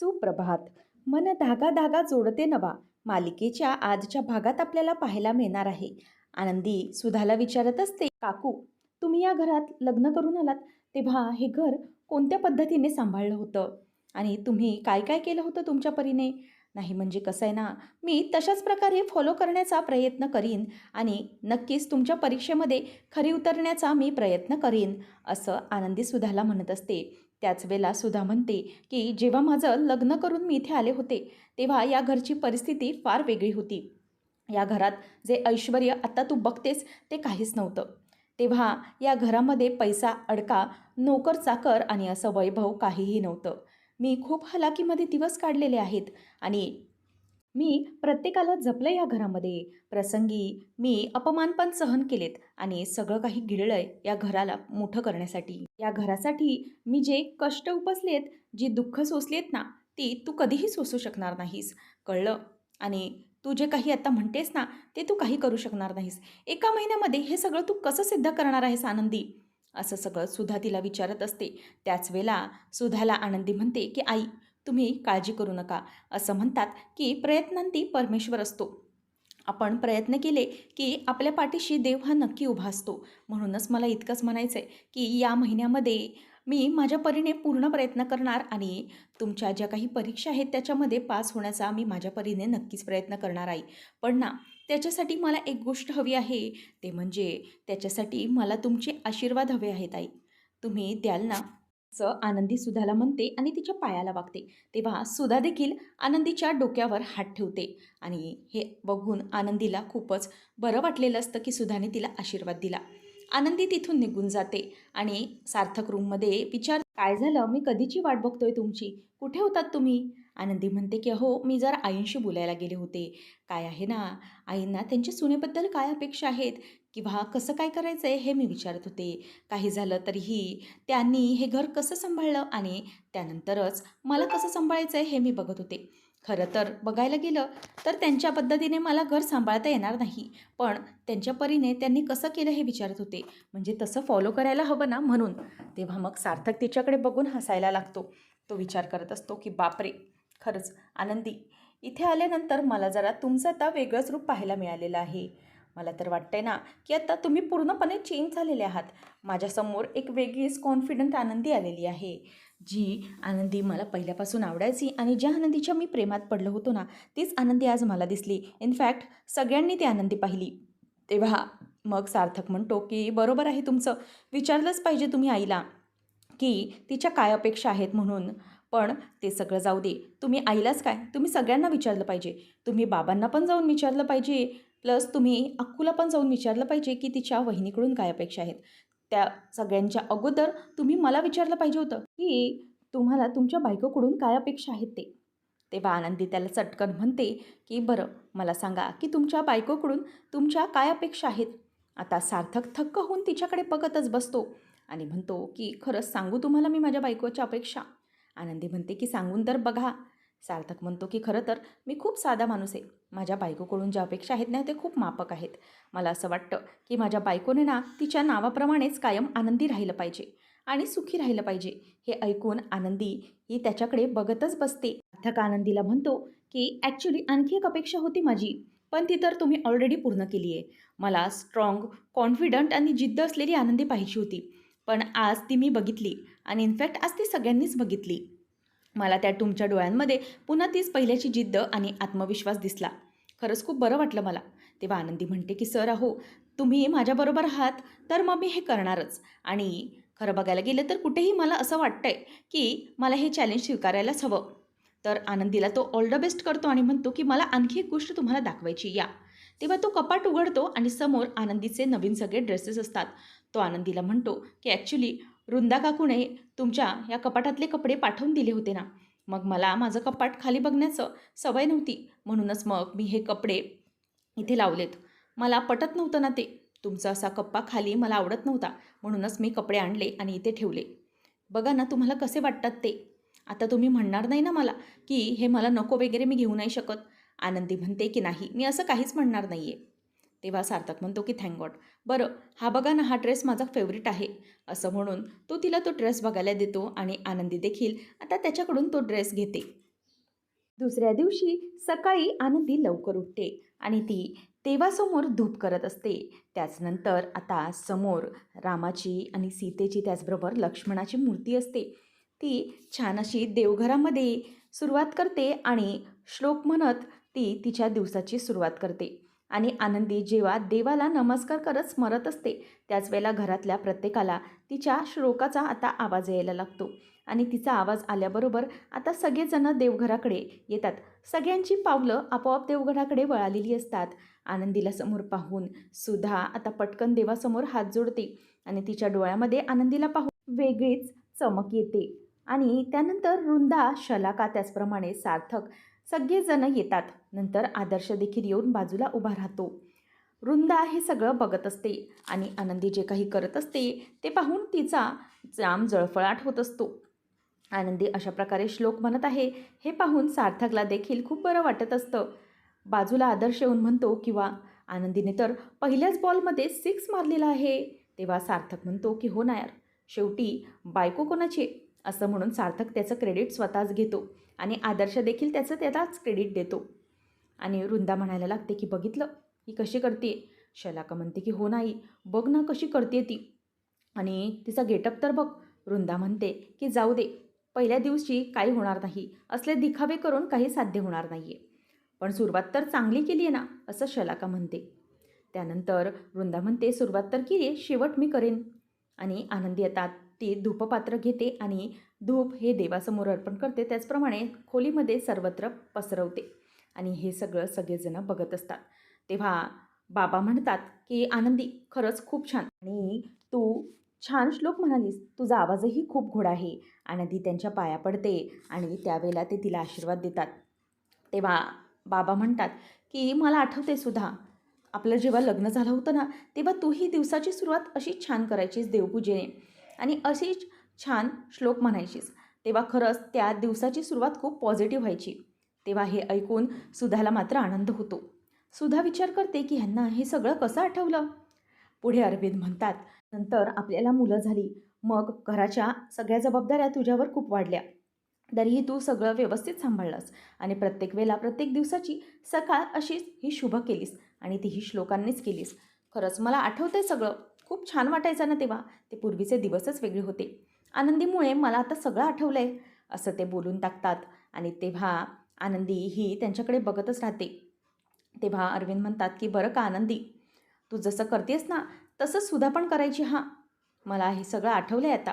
सुप्रभात. मन धागा धागा जोडते नवा. मालिकेच्या आजच्या भागात आपल्याला पाहायला मिळणार आहे. आनंदी सुधाला विचारत असते काकू तुम्ही या घरात लग्न करून आलात? तेव्हा हे घर कोणत्या पद्धतीने सांभाळलं होतं? आणि तुम्ही काय काय केलं होतं तुमच्या परीने? नाही म्हणजे कसं आहे ना मी तशाच प्रकारे फॉलो करण्याचा प्रयत्न करीन आणि नक्कीच तुमच्या परीक्षेमध्ये खरी उतरण्याचा मी प्रयत्न करीन असं आनंदी सुधाला म्हणत असते. त्याच वेळेला सुधा म्हणते की जेव्हा माझं लग्न करून मी इथे आले होते तेव्हा या घरची परिस्थिती फार वेगळी होती. या घरात जे ऐश्वर आत्ता तू बघतेस ते काहीच नव्हतं. तेव्हा या घरामध्ये पैसा अडका नोकर चाकर आणि असं वैभव काहीही नव्हतं. मी खूप हलाकीमध्ये दिवस काढलेले आहेत आणि मी प्रत्येकाला जपलं या घरामध्ये. प्रसंगी मी अपमान पण सहन केलेत आणि सगळं काही गिळलंय या घराला मोठं करण्यासाठी. या घरासाठी मी जे कष्ट उपसलेत जी दुःख सोसलेत ना ती तू कधीही सोसू शकणार नाहीस. कळलं? आणि तू जे काही आता म्हणतेस ना ते तू काही करू शकणार नाहीस. एका महिन्यामध्ये हे सगळं तू कसं सिद्ध करणार आहेस आनंदी? असं सगळं सुधा तिला विचारत असते. त्याच वेळेला सुधाला आनंदी म्हणते की आई तुम्ही काळजी करू नका. असं म्हणतात की प्रयत्नांती परमेश्वर असतो. आपण प्रयत्न केले की आपल्या पाठीशी देव हा नक्की उभा असतो. म्हणूनच मला इतकंच म्हणायचं आहे की या महिन्यामध्ये मी माझ्या परीने पूर्ण प्रयत्न करणार आणि तुमच्या ज्या काही परीक्षा आहेत त्याच्यामध्ये पास होण्याचा मी माझ्या परीने नक्कीच प्रयत्न करणार आहे. पण ना त्याच्यासाठी मला एक गोष्ट हवी आहे. ते म्हणजे त्याच्यासाठी मला तुमचे आशीर्वाद हवे आहेत आई. तुम्ही द्याल ना? आनंदी सुधाला म्हणते आणि तिच्या पायाला वागते. तेव्हा सुधा देखील आनंदीच्या डोक्यावर हात ठेवते. आणि हे बघून आनंदीला खूपच बरं वाटलेलं असतं की सुधाने तिला आशीर्वाद दिला. आनंदी तिथून निघून जाते आणि सार्थक रूममध्ये विचार काय झालं? मी कधीची वाट बघतोय तुमची? कुठे होतात तुम्ही? आनंदी म्हणते की हो मी जरा आईंशी बोलायला गेले होते. काय आहे ना? आईंना त्यांच्या सुनेबद्दल काय अपेक्षा आहेत? किंवा कसं काय करायचं आहे हे मी विचारत होते. काही झालं तरीही त्यांनी हे घर कसं सांभाळलं आणि त्यानंतरच मला कसं सांभाळायचं आहे हे मी बघत होते. खरं तर बघायला गेलं तर त्यांच्या पद्धतीने मला घर सांभाळता येणार नाही. पण त्यांच्या परीने त्यांनी कसं केलं हे विचारत होते. म्हणजे तसं फॉलो करायला हवं ना म्हणून. तेव्हा मग सार्थक तिच्याकडे बघून हसायला लागतो. तो विचार करत असतो की बापरे! खरंच आनंदी. इथे आल्यानंतर मला जरा तुमचं आता वेगळंच रूप पाहायला मिळालेलं आहे. मला तर वाटतंय ना की आता तुम्ही पूर्णपणे चेंज झालेले आहात. माझ्यासमोर एक वेगळीच कॉन्फिडंट आनंदी आलेली आहे. जी आनंदी मला पहिल्यापासून आवडायची आणि ज्या आनंदीच्या मी प्रेमात पडलो होतो ना तीच आनंदी आज मला दिसली. इनफॅक्ट सगळ्यांनी ती आनंदी पाहिली. तेव्हा मग सार्थक म्हणतो की बरोबर आहे तुमचं. विचारलंच पाहिजे तुम्ही आईला की तिच्या काय अपेक्षा आहेत म्हणून. पण ते सगळं जाऊ दे. तुम्ही आईलाच काय? तुम्ही सगळ्यांना विचारलं पाहिजे. तुम्ही बाबांना पण जाऊन विचारलं पाहिजे. प्लस तुम्ही अक्कूला पण जाऊन विचारलं पाहिजे की तिच्या वहिनीकडून काय अपेक्षा आहेत. त्या सगळ्यांच्या अगोदर तुम्ही मला विचारलं पाहिजे होतं की तुम्हाला तुमच्या बायकोकडून काय अपेक्षा आहेत ते? तेव्हा आनंदी त्याला चटकन म्हणते की बरं मला सांगा की तुमच्या बायकोकडून तुमच्या काय अपेक्षा आहेत? आता सार्थक थक्क होऊन तिच्याकडे बघतच बसतो आणि म्हणतो की खरंच सांगू तुम्हाला मी माझ्या बायकोच्या अपेक्षा? आनंदी म्हणते की सांगून तर बघा. सार्थक म्हणतो की खरं तर मी खूप साधा माणूस आहे. माझ्या बायकोकडून ज्या अपेक्षा आहेत ना ते खूप मापक आहेत. मला असं वाटतं की माझ्या बायकोने ना तिच्या नावाप्रमाणेच कायम आनंदी राहिलं पाहिजे आणि सुखी राहिलं पाहिजे. हे ऐकून आनंदी ही त्याच्याकडे बघतच बसते. सार्थक आनंदीला म्हणतो की ॲक्च्युली आणखी एक अपेक्षा होती माझी पण ती तर तुम्ही ऑलरेडी पूर्ण केली आहे. मला स्ट्रॉंग कॉन्फिडंट आणि जिद्द असलेली आनंदी पाहिजे होती. पण आज ती मी बघितली आणि इनफॅक्ट आज ती सगळ्यांनीच बघितली. मला त्या तुमच्या डोळ्यांमध्ये पुन्हा तीच पहिल्याची जिद्द आणि आत्मविश्वास दिसला. खरंच खूप बरं वाटलं मला. तेव्हा आनंदी म्हणते की सर अहो तुम्ही माझ्याबरोबर आहात तर मग मी हे करणारच. आणि खरं बघायला गेलं तर कुठेही मला असं वाटतंय की मला हे चॅलेंज स्वीकारायलाच हवं. तर आनंदीला तो ऑल द बेस्ट करतो आणि म्हणतो की मला आणखी एक गोष्ट तुम्हाला दाखवायची या. तेव्हा तो कपाट उघडतो आणि समोर आनंदीचे नवीन सगळे ड्रेसेस असतात. तो आनंदीला म्हणतो की ॲक्च्युली रुंदा काकूने तुमच्या या कपाटातले कपडे पाठवून दिले होते ना. मग मला माझं कपाट खाली बघण्याचं सवय नव्हती. म्हणूनच मग मी हे कपडे इथे लावलेत. मला पटत नव्हतं ना ते. तुमचा असा कप्पा खाली मला आवडत नव्हता. म्हणूनच मी कपडे आणले आणि इथे ठेवले. बघा ना तुम्हाला कसे वाटतात ते? आता तुम्ही म्हणणार नाही ना मला की हे मला नको वगैरे मी घेऊ नाही शकत. आनंदी म्हणते की नाही मी असं काहीच म्हणणार नाही आहे तेव्हा सार्थक म्हणतो की थँक गॉड. बरं हा बघा ना हा ड्रेस माझा फेवरेट आहे. असं म्हणून तो तिला तो ड्रेस बघायला देतो आणि आनंदी देखील आता त्याच्याकडून तो ड्रेस घेते. दुसऱ्या दिवशी सकाळी आनंदी लवकर उठते आणि ती देवासमोर धूप करत असते. त्याचनंतर आता समोर रामाची आणि सीतेची त्याचबरोबर लक्ष्मणाची मूर्ती असते. ती छान अशी देवघरामध्ये सुरुवात करते आणि श्लोक म्हणत ती तिच्या दिवसाची सुरुवात करते. आणि आनंदी जेव्हा देवाला नमस्कार करत स्मरत असते त्याच वेळेला घरातल्या प्रत्येकाला तिच्या श्लोकाचा आता आवाज यायला लागतो. आणि तिचा आवाज आल्याबरोबर आता सगळेजणं देवघराकडे येतात. सगळ्यांची पावलं आपोआप देवघराकडे वळालेली असतात. आनंदीला समोर पाहून सुधा आता पटकन देवासमोर हात जोडते आणि तिच्या डोळ्यामध्ये आनंदीला पाहून वेगळीच चमक येते. आणि त्यानंतर रुंदा शलाका त्याचप्रमाणे सार्थक सगळेजण येतात. नंतर आदर्श देखील येऊन बाजूला उभा राहतो. वृंदा हे सगळं बघत असते आणि आनंदी जे काही करत असते ते पाहून तिचा जाम जळफळाट होत असतो. आनंदी अशा प्रकारे श्लोक म्हणत आहे हे पाहून सार्थकला देखील खूप बरं वाटत असतं. बाजूला आदर्श येऊन म्हणतो किंवा आनंदीने तर पहिल्याच बॉलमध्ये सिक्स मारलेला आहे. तेव्हा सार्थक म्हणतो की हो ना यार शेवटी बायको कोणाची असं म्हणून सार्थक त्याचं क्रेडिट स्वतःच घेतो आणि आदर्श देखील त्याचं त्यालाच क्रेडिट देतो. आणि वृंदा म्हणायला लागते की बघितलं? ही कशी करते शलाका म्हणते की हो नाही बघ ना कशी करते ती. आणि तिचा गेटअप तर बघ. वृंदा म्हणते की जाऊ दे पहिल्या दिवशी काही होणार नाही. असले दिखावे करून काही साध्य होणार नाही आहे पण सुरुवात तर चांगली केली आहे ना असं शलाका म्हणते. त्यानंतर वृंदा म्हणते सुरुवात तर केली आहे शेवट मी करेन. आणि आनंदी येतात. ती धूपपात्र घेते आणि धूप हे देवासमोर अर्पण करते. त्याचप्रमाणे खोलीमध्ये सर्वत्र पसरवते. आणि हे सगळं सगळेजणं बघत असतात. तेव्हा बाबा म्हणतात की आनंदी खरंच खूप छान. आणि तू छान श्लोक म्हणालीस. तुझा आवाजही खूप घोडा आहे. आनंदी त्यांच्या पाया पडते आणि त्यावेळेला ते तिला आशीर्वाद देतात. तेव्हा बाबा म्हणतात की मला आठवते सुद्धा आपलं जेव्हा लग्न झालं होतं ना तेव्हा तू ही दिवसाची सुरुवात अशी छान करायचीस देवपूजेने. आणि अशीच छान श्लोक म्हणायचीस तेव्हा खरंच त्या दिवसाची सुरुवात खूप पॉझिटिव्ह व्हायची. तेव्हा हे ऐकून सुधाला मात्र आनंद होतो. सुधा विचार करते की ह्यांना हे सगळं कसं आठवलं? पुढे अरविंद म्हणतात नंतर आपल्याला मुलं झाली. मग घराच्या सगळ्या जबाबदाऱ्या तुझ्यावर खूप वाढल्या. तरीही तू सगळं व्यवस्थित सांभाळलंस आणि प्रत्येक वेळेला प्रत्येक दिवसाची सकाळ अशीच ही शुभ केलीस आणि तीही श्लोकांनीच केलीस. खरंच मला आठवतंय सगळं. खूप छान वाटायचं ना तेव्हा. ते पूर्वीचे दिवसच वेगळे होते. आनंदीमुळे मला आता सगळं आठवलं आहे असं ते बोलून टाकतात आणि तेव्हा आनंदी ही त्यांच्याकडे बघतच राहते. तेव्हा अरविंद म्हणतात की बरं का आनंदी? तू जसं करतेस ना तसंच सुद्धा पण करायची हां. मला हे सगळं आठवलं आहे आता.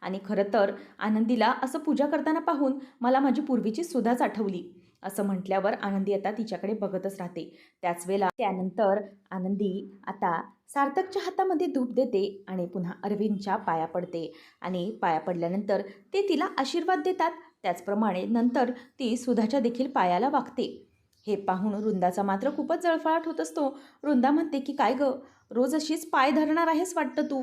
आणि खरं तर आनंदीला असं पूजा करताना पाहून मला माझी पूर्वीची सुद्धाच आठवली. असं म्हटल्यावर आनंदी आता तिच्याकडे बघतच राहते. त्याच वेळेला त्यानंतर आनंदी आता सार्थकच्या हातामध्ये धूप देते आणि पुन्हा अरविंदच्या पाया पडते. आणि पाया पडल्यानंतर ते तिला आशीर्वाद देतात. त्याचप्रमाणे नंतर ती सुधाच्या देखील पायाला वागते. हे पाहून वृंदाचा मात्र खूपच जळफळाट होत असतो. वृंदा म्हणते की काय गं? रोज अशीच पाय धरणार आहेस वाटतं तू?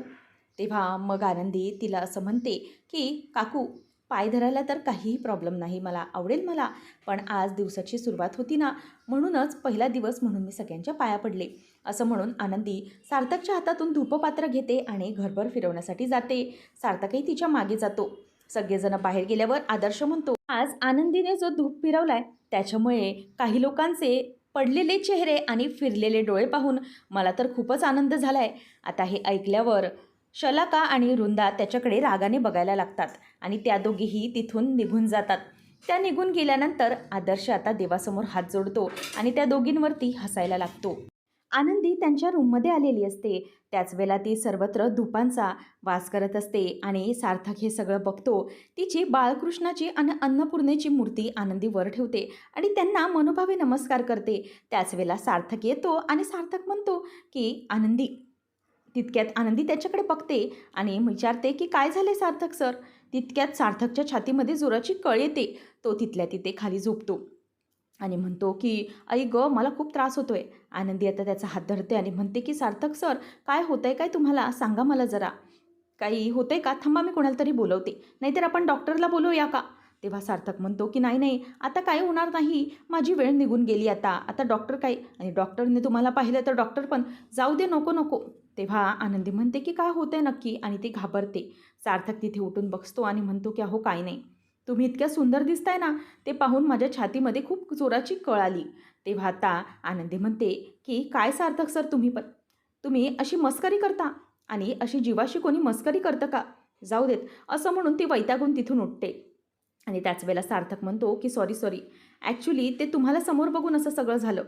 तेव्हा मग आनंदी तिला असं म्हणते की काकू पाय धरायला तर काहीही प्रॉब्लेम नाही. मला आवडेल मला पण आज दिवसाची सुरुवात होती ना म्हणूनच पहिला दिवस म्हणून मी सगळ्यांच्या पाया पडले. असं म्हणून आनंदी सार्थकच्या हातातून धूपपात्र घेते आणि घरभर फिरवण्यासाठी जाते. सार्थकही तिच्यामागे जातो. सगळेजण बाहेर गेल्यावर आदर्श म्हणतो आज आनंदीने जो धूप फिरवलाय त्याच्यामुळे काही लोकांचे पडलेले चेहरे आणि फिरलेले डोळे पाहून मला तर खूपच आनंद झालाय. आता हे ऐकल्यावर शलाका आणि वृंदा त्याच्याकडे रागाने बघायला लागतात आणि त्या दोघीही तिथून निघून जातात. त्या निघून गेल्यानंतर आदर्श आता देवासमोर हात जोडतो आणि त्या दोघींवरती हसायला लागतो. आनंदी त्यांच्या रूममध्ये आलेली असते. त्याच वेळेला ती सर्वत्र धुपांचा वास करत असते आणि सार्थक हे सगळं बघतो. तिची बाळकृष्णाची आणि अन्नपूर्णेची मूर्ती आनंदी वर ठेवते आणि त्यांना मनोभावे नमस्कार करते. त्याच वेळेला सार्थक येतो आणि सार्थक म्हणतो की आनंदी तितक्यात आनंदी त्याच्याकडे बघते आणि विचारते की काय झाले सार्थक सर? तितक्यात सार्थकच्या छातीमध्ये जोराची कळ येते. तो तिथल्या तिथे खाली झोपतो आणि म्हणतो की आई ग मला खूप त्रास होतोय. आनंदी आता त्याचा हात धरते आणि म्हणते की सार्थक सर काय होतंय काय तुम्हाला? सांगा मला जरा. काही होतंय का? थांबा मी कोणाला तरी बोलवते. नाहीतर आपण डॉक्टरला बोलवूया का? तेव्हा सार्थक म्हणतो की नाही नाही आता काय होणार नाही. माझी वेळ निघून गेली आता. आता डॉक्टर काय? आणि डॉक्टरने तुम्हाला पाहिलं तर डॉक्टर पण. जाऊ दे नको नको. तेव्हा आनंदी म्हणते की काय होतंय नक्की? आणि ती घाबरते. सार्थक तिथे उठून बघतो आणि म्हणतो की अहो काय नाही. तुम्ही इतक्या सुंदर दिसताय ना ते पाहून माझ्या छातीमध्ये खूप जोराची कळ आली. तेव्हा आता आनंदी म्हणते की काय सार्थक सर तुम्ही पण? तुम्ही अशी मस्करी करता? आणि अशी जीवाशी कोणी मस्करी करतं का? जाऊ देत. असं म्हणून ती वैतागून तिथून उठते. आणि त्याच वेळेला सार्थक म्हणतो की सॉरी सॉरी. ॲक्च्युली ते तुम्हाला समोर बघून असं सगळं झालं.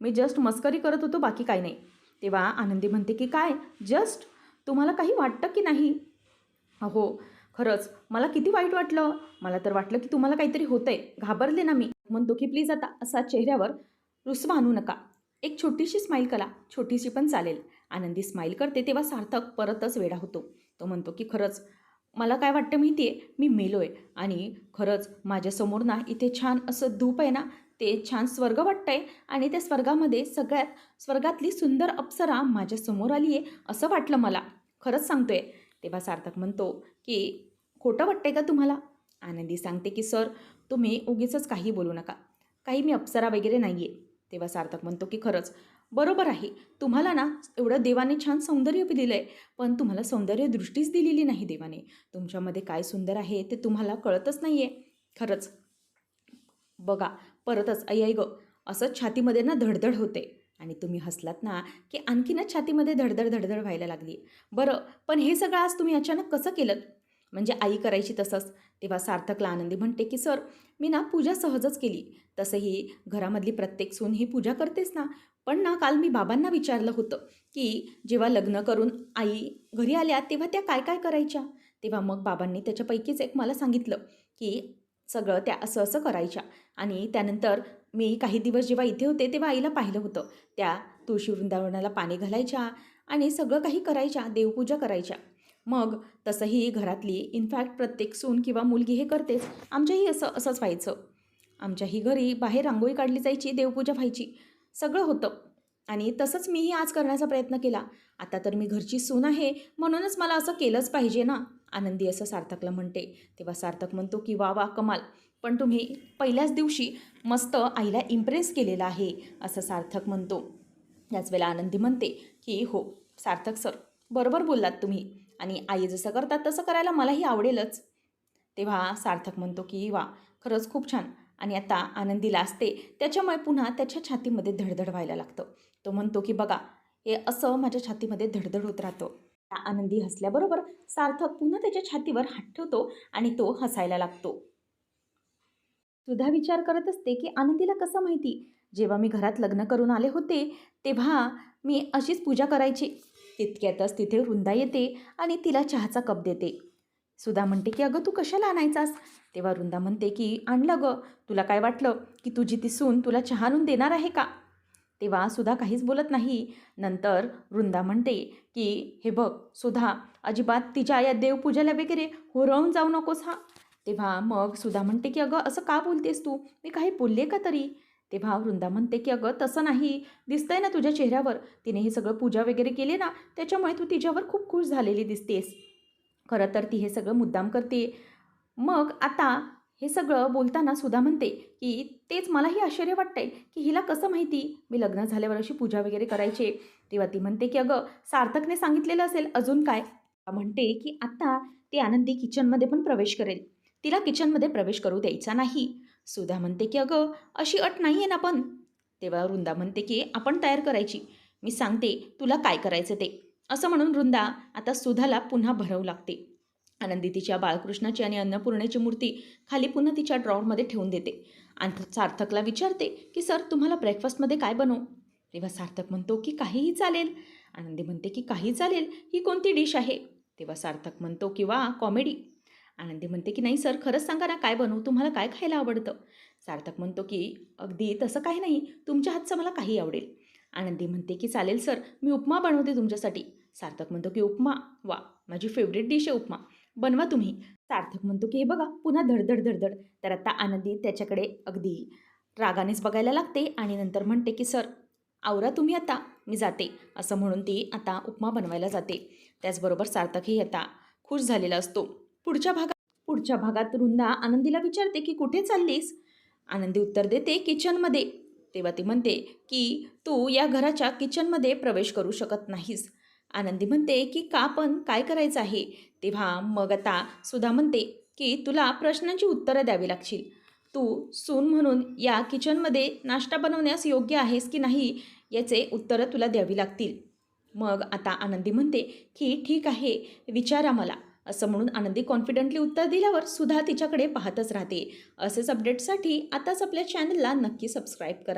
मी जस्ट मस्करी करत होतो बाकी काही नाही. तेव्हा आनंदी म्हणते की काय? जस्ट तुम्हाला काही वाटतं की नाही? हो खरंच मला किती वाईट वाटलं. मला तर वाटलं की तुम्हाला काहीतरी होतंय. घाबरले ना मी. म्हणतो की प्लीज आता असा चेहऱ्यावर रुसवा आणू नका. एक छोटीशी स्माईल करा. छोटीशी पण चालेल. आनंदी स्माईल करते तेव्हा सार्थक परतच वेडा होतो. तो म्हणतो की खरंच मला काय वाटतं माहिती आहे मी मेलो आहे आणि खरंच माझ्यासमोर ना इथे छान असं धूप आहे ना ते छान स्वर्ग वाटतं आहे आणि त्या स्वर्गामध्ये सगळ्यात स्वर्गातली सुंदर अप्सरा माझ्यासमोर आली आहे असं वाटलं मला. खरंच सांगतोय. तेव्हा सार्थक म्हणतो की खोटं वाटतंय का तुम्हाला? आनंदी सांगते की सर तुम्ही उगीचच काही बोलू नका. काही मी अप्सरा वगैरे नाही आहे तेव्हा सार्थक म्हणतो की खरंच बरोबर आहे. तुम्हाला ना एवढं देवाने छान सौंदर्य दिलं आहे पण तुम्हाला सौंदर्य दृष्टीच दिलेली नाही देवाने. तुमच्यामध्ये काय सुंदर आहे ते तुम्हाला कळतच नाही आहे खरंच बघा परतच आई आई ग. असं छातीमध्ये ना धडधड होते. आणि तुम्ही हसलात ना की आणखीनच छातीमध्ये धडधड धडधड व्हायला लागली. बरं पण हे सगळं आज तुम्ही अचानक कसं केलं? म्हणजे आई करायची तसंच. तेव्हा सार्थकला आनंदी म्हणते की सर मी ना पूजा सहजच केली. तसंही घरामधली प्रत्येक सून ही पूजा करतेच ना. पण ना काल मी बाबांना विचारलं होतं की जेव्हा लग्न करून आई घरी आल्या तेव्हा त्या काय काय करायच्या? तेव्हा मग बाबांनी त्याच्यापैकीच एक मला सांगितलं की सगळं त्या असं असं करायच्या. आणि त्यानंतर मी काही दिवस जेव्हा इथे होते तेव्हा आईला पाहिलं होतं. त्या तुळशी वृंदावनाला पाणी घालायच्या आणि सगळं काही करायच्या देवपूजा करायच्या. मग तसंही घरातली इनफॅक्ट प्रत्येक सून किंवा मुलगी हे करतेच. आमच्याही असं असंच व्हायचं. आमच्याही घरी बाहेर रांगोळी काढली जायची देवपूजा व्हायची. सगळं होतं. आणि तसंच मीही आज करण्याचा प्रयत्न केला. आता तर मी घरची सून आहे म्हणूनच मला असं केलंच पाहिजे ना. आनंदी असं सार्थकला म्हणते. तेव्हा सार्थक म्हणतो की वा वा कमाल. पण तुम्ही पहिल्याच दिवशी मस्त आईला इम्प्रेस केलेलं आहे असं सार्थक म्हणतो. याच वेळेला आनंदी म्हणते की हो सार्थक सर बरोबर बोललात तुम्ही. आणि आई जसं करतात तसं करायला मलाही आवडेलच. तेव्हा सार्थक म्हणतो की वा खरंच खूप छान. आणि आता आनंदीला असते. त्याच्यामुळे पुन्हा त्याच्या छातीमध्ये धडधड व्हायला लागतं. तो म्हणतो की बघा हे असं माझ्या छातीमध्ये धडधड होत राहतं. आनंदी हसल्याबरोबर सार्थक पुन्हा त्याच्या छातीवर हात ठेवतो आणि तो हसायला लागतो. सुधा विचार करत असते की आनंदीला कसं माहिती? जेव्हा मी घरात लग्न करून आले होते तेव्हा मी अशीच पूजा करायची. तितक्यातच तिथे वृंदा येते आणि तिला चहाचा कप देते. सुधा म्हणते की अगं तू कशाला आणायचास? तेव्हा वृंदा म्हणते की आणलं गं. तुला काय वाटलं की तुझी ती सून तुला चहा आणून देणार आहे का? तेव्हा सुधा काहीच बोलत नाही. नंतर वृंदा म्हणते की हे बघ सुधा अजिबात तिच्या या देवपूजेला वगैरे होरवून जाऊ नकोस हा. तेव्हा मग सुधा म्हणते की अगं असं का बोलतेस तू? मी काही बोलले का तरी? तेव्हा वृंदा म्हणते की अगं तसं नाही. दिसतंय ना तुझ्या चेहऱ्यावर. तिने हे सगळं पूजा वगैरे केली ना त्याच्यामुळे तू तिच्यावर खूप खुश झालेली दिसतेस. खरं तर ती हे सगळं मुद्दाम करते. मग आता हे सगळं बोलताना सुद्धा म्हणते की तेच मलाही आश्चर्य वाटतंय की हिला कसं माहिती? मी लग्न झाल्यावर अशी पूजा वगैरे करायचे. तेव्हा ती म्हणते की अगं सार्थकने सांगितलेलं असेल अजून काय? म्हणते की आता ती आनंदी किचनमध्ये पण प्रवेश करेल. तिला किचनमध्ये प्रवेश करू द्यायचा नाही. सुधा म्हणते की अगं अशी अट नाही आहे ना पण. तेव्हा वृंदा म्हणते की आपण तयार करायची. मी सांगते तुला काय करायचं ते. असं म्हणून वृंदा आता सुधाला पुन्हा भरवू लागते. आनंदी तिच्या बाळकृष्णाची आणि अन्नपूर्णेची मूर्ती खाली पुन्हा तिच्या ड्रॉवरमध्ये ठेवून देते. आणि सार्थकला विचारते की सर तुम्हाला ब्रेकफास्टमध्ये काय बनवू? तेव्हा सार्थक म्हणतो की काहीही चालेल. आनंदी म्हणते की काही चालेल. ही कोणती डिश आहे? तेव्हा सार्थक म्हणतो की वा कॉमेडी. आनंदी म्हणते की नाही सर खरंच सांगा ना काय बनवू? तुम्हाला काय खायला आवडतं? सार्थक म्हणतो की अगदी तसं काही नाही. तुमच्या हातचं मला काही आवडेल. आनंदी म्हणते की चालेल सर. मी उपमा बनवते तुमच्यासाठी. सार्थक म्हणतो की उपमा? वा माझी फेवरेट डिश आहे उपमा. बनवा तुम्ही. सार्थक म्हणतो की हे बघा पुन्हा धडधड धडधड तर आता आनंदी त्याच्याकडे अगदी रागानेच बघायला लागते आणि नंतर म्हणते की सर आवरा तुम्ही आता मी जाते. असं म्हणून ती आता उपमा बनवायला जाते. त्याचबरोबर सार्थकही आता खुश झालेला असतो. पुढच्या भागात पुढच्या भागात रुंदा आनंदीला विचारते की कुठे चाललीस? आनंदी उत्तर देते किचनमध्ये. तेव्हा ती म्हणते की तू या घराच्या किचनमध्ये प्रवेश करू शकत नाहीस. आनंदी म्हणते की का पण? काय करायचं आहे? तेव्हा मग आता सुधा म्हणते की तुला प्रश्नांची उत्तरं द्यावी लागतील. तू सून म्हणून या किचनमध्ये नाश्ता बनवण्यास योग्य आहेस की नाही याचे उत्तरं तुला द्यावी लागतील. मग आता आनंदी म्हणते की ठीक आहे विचारा मला. असं म्हणून आनंदी कॉन्फिडंटली उत्तर दिल्यावर सुद्धा तिच्याकडे पाहतच राहते. असेच अपडेट्ससाठी आताच आपल्या चॅनलला नक्की सबस्क्राईब करा.